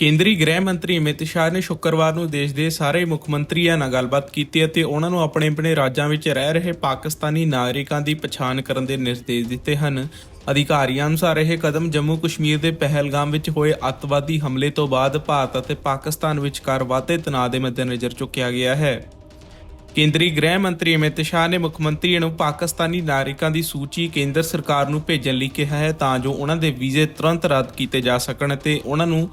ਕੇਂਦਰੀ ਗ੍ਰਹਿ ਮੰਤਰੀ ਅਮਿਤ ਸ਼ਾਹ ਨੇ ਸ਼ੁੱਕਰਵਾਰ ਨੂੰ ਦੇਸ਼ ਦੇ ਸਾਰੇ ਮੁੱਖ ਮੰਤਰੀਆਂ ਨਾਲ ਗੱਲਬਾਤ ਕੀਤੀ ਅਤੇ ਉਹਨਾਂ ਨੂੰ ਆਪਣੇ ਆਪਣੇ ਰਾਜਾਂ ਵਿੱਚ ਰਹਿ ਰਹੇ ਪਾਕਿਸਤਾਨੀ ਨਾਗਰਿਕਾਂ ਦੀ ਪਛਾਣ ਕਰਨ ਦੇ ਨਿਰਦੇਸ਼ ਦਿੱਤੇ ਹਨ। ਅਧਿਕਾਰੀਆਂ ਅਨੁਸਾਰ ਇਹ ਕਦਮ ਜੰਮੂ ਕਸ਼ਮੀਰ ਦੇ ਪਹਿਲਗਾਮ ਵਿੱਚ ਹੋਏ ਅੱਤਵਾਦੀ ਹਮਲੇ ਤੋਂ ਬਾਅਦ ਭਾਰਤ ਅਤੇ ਪਾਕਿਸਤਾਨ ਵਿਚਕਾਰ ਵਾਧੇ ਤਣਾਅ ਦੇ ਮੱਦੇਨਜ਼ਰ ਚੁੱਕਿਆ ਗਿਆ ਹੈ। ਕੇਂਦਰੀ ਗ੍ਰਹਿ ਮੰਤਰੀ ਅਮਿਤ ਸ਼ਾਹ ਨੇ ਮੁੱਖ ਮੰਤਰੀ ਨੂੰ ਪਾਕਿਸਤਾਨੀ ਨਾਗਰਿਕਾਂ ਦੀ ਸੂਚੀ ਕੇਂਦਰ ਸਰਕਾਰ ਨੂੰ ਭੇਜਣ ਲਈ ਕਿਹਾ ਹੈ ਤਾਂ ਜੋ ਉਹਨਾਂ ਦੇ ਵੀਜ਼ੇ ਤੁਰੰਤ ਰੱਦ ਕੀਤੇ ਜਾ ਸਕਣ ਅਤੇ ਉਹਨਾਂ ਨੂੰ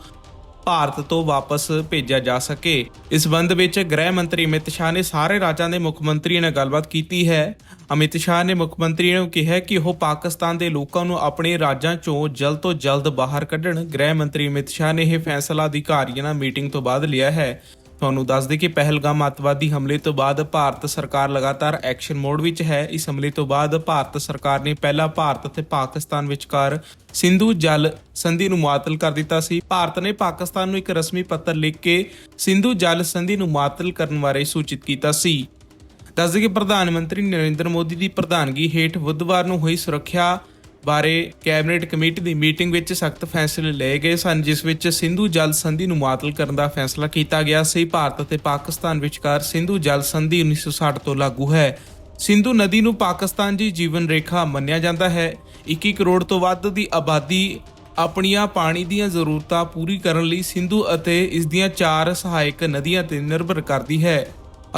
ਭਾਰਤ ਤੋਂ ਵਾਪਸ ਭੇਜਿਆ ਜਾ ਸਕੇ। ਇਸ ਸੰਬੰਧ ਵਿੱਚ ਗ੍ਰਹਿ ਮੰਤਰੀ ਅਮਿਤ ਸ਼ਾਹ ਨੇ ਸਾਰੇ ਰਾਜਾਂ ਦੇ ਮੁੱਖ ਮੰਤਰੀਆਂ ਨਾਲ ਗੱਲਬਾਤ ਕੀਤੀ ਹੈ। ਅਮਿਤ ਸ਼ਾਹ ਨੇ ਮੁੱਖ ਮੰਤਰੀ ਨੂੰ ਕਿਹਾ ਕਿ ਉਹ ਪਾਕਿਸਤਾਨ ਦੇ ਲੋਕਾਂ ਨੂੰ ਆਪਣੇ ਰਾਜਾਂ ਚੋਂ ਜਲਦ ਤੋਂ ਜਲਦ ਬਾਹਰ ਕੱਢਣ। ਗ੍ਰਹਿ ਮੰਤਰੀ ਅਮਿਤ ਸ਼ਾਹ ਨੇ ਇਹ ਫੈਸਲਾ ਅਧਿਕਾਰੀਆਂ ਨਾਲ ਮੀਟਿੰਗ ਤੋਂ ਬਾਅਦ ਲਿਆ ਹੈ। ਤੁਹਾਨੂੰ ਦੱਸ ਦੇ ਕਿ ਪਹਿਲਗਾਮ ਅੱਤਵਾਦੀ ਹਮਲੇ ਤੋਂ ਬਾਅਦ ਭਾਰਤ ਸਰਕਾਰ ਲਗਾਤਾਰ ਐਕਸ਼ਨ ਮੋਡ ਵਿੱਚ ਹੈ। ਇਸ ਹਮਲੇ ਤੋਂ ਬਾਅਦ ਭਾਰਤ ਸਰਕਾਰ ਨੇ ਪਹਿਲਾਂ ਭਾਰਤ ਅਤੇ ਪਾਕਿਸਤਾਨ ਵਿਚਕਾਰ ਸਿੰਧੂ ਜਲ ਸੰਧੀ ਨੂੰ ਮੁਅੱਤਲ ਕਰ ਦਿੱਤਾ ਸੀ। ਭਾਰਤ ਨੇ ਪਾਕਿਸਤਾਨ ਨੂੰ ਇੱਕ ਰਸਮੀ ਪੱਤਰ ਲਿਖ ਕੇ ਸਿੰਧੂ ਜਲ ਸੰਧੀ ਨੂੰ ਮੁਅੱਤਲ ਕਰਨ ਬਾਰੇ ਸੂਚਿਤ ਕੀਤਾ ਸੀ। ਦੱਸਦੇ ਕਿ ਪ੍ਰਧਾਨ ਮੰਤਰੀ ਨਰਿੰਦਰ ਮੋਦੀ ਦੀ ਪ੍ਰਧਾਨਗੀ ਹੇਠ ਬੁੱਧਵਾਰ ਨੂੰ ਹੋਈ ਸੁਰੱਖਿਆ ਬਾਰੇ ਕੈਬਨਿਟ ਕਮੇਟੀ ਦੀ ਮੀਟਿੰਗ ਵਿੱਚ ਸਖਤ ਫੈਸਲੇ ਲਏ ਗਏ ਸਨ, ਜਿਸ ਵਿੱਚ ਸਿੰਧੂ ਜਲ ਸੰਧੀ ਨੂੰ ਮੁਅੱਤਲ ਕਰਨ ਦਾ ਫੈਸਲਾ ਕੀਤਾ ਗਿਆ ਸੀ। ਭਾਰਤ ਅਤੇ ਪਾਕਿਸਤਾਨ ਵਿਚਕਾਰ ਸਿੰਧੂ ਜਲ ਸੰਧੀ 1960 ਤੋਂ ਲਾਗੂ ਹੈ। ਸਿੰਧੂ ਨਦੀ ਨੂੰ ਪਾਕਿਸਤਾਨ ਦੀ ਜੀਵਨ ਰੇਖਾ ਮੰਨਿਆ ਜਾਂਦਾ ਹੈ। 21 ਕਰੋੜ ਤੋਂ ਵੱਧ ਦੀ ਆਬਾਦੀ, ਆਪਣੀਆਂ ਪਾਣੀ ਦੀਆਂ ਜ਼ਰੂਰਤਾਂ ਪੂਰੀ ਕਰਨ ਲਈ ਸਿੰਧੂ ਅਤੇ ਇਸ ਦੀਆਂ ਚਾਰ ਸਹਾਇਕ ਨਦੀਆਂ ਤੇ ਨਿਰਭਰ ਕਰਦੀ ਹੈ।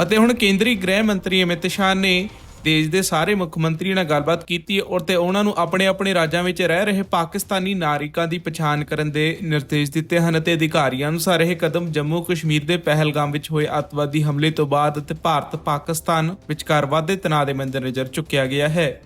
ਅਤੇ ਹੁਣ ਕੇਂਦਰੀ ਗ੍ਰਹਿ ਮੰਤਰੀ ਅਮਿਤ ਸ਼ਾਹ ਨੇ ਦੇਸ਼ ਦੇ ਸਾਰੇ ਮੁੱਖ ਮੰਤਰੀਆਂ ਨਾਲ ਗੱਲਬਾਤ ਕੀਤੀ ਔਰ ਤੇ ਉਹਨਾਂ ਨੂੰ ਆਪਣੇ ਆਪਣੇ ਰਾਜਾਂ ਵਿੱਚ ਰਹਿ ਰਹੇ ਪਾਕਿਸਤਾਨੀ ਨਾਗਰਿਕਾਂ ਦੀ ਪਛਾਣ ਕਰਨ ਦੇ ਨਿਰਦੇਸ਼ ਦਿੱਤੇ ਹਨ ਅਤੇ ਅਧਿਕਾਰੀਆਂ ਅਨੁਸਾਰ ਇਹ ਕਦਮ ਜੰਮੂ ਕਸ਼ਮੀਰ ਦੇ ਪਹਿਲਗਾਮ ਵਿੱਚ ਹੋਏ ਅੱਤਵਾਦੀ ਹਮਲੇ ਤੋਂ ਬਾਅਦ ਅਤੇ ਭਾਰਤ ਪਾਕਿਸਤਾਨ ਵਿਚਕਾਰ ਵਾਧੇ ਤਣਾਅ ਦੇ ਮੱਦੇਨਜ਼ਰ ਚੁੱਕਿਆ ਗਿਆ ਹੈ।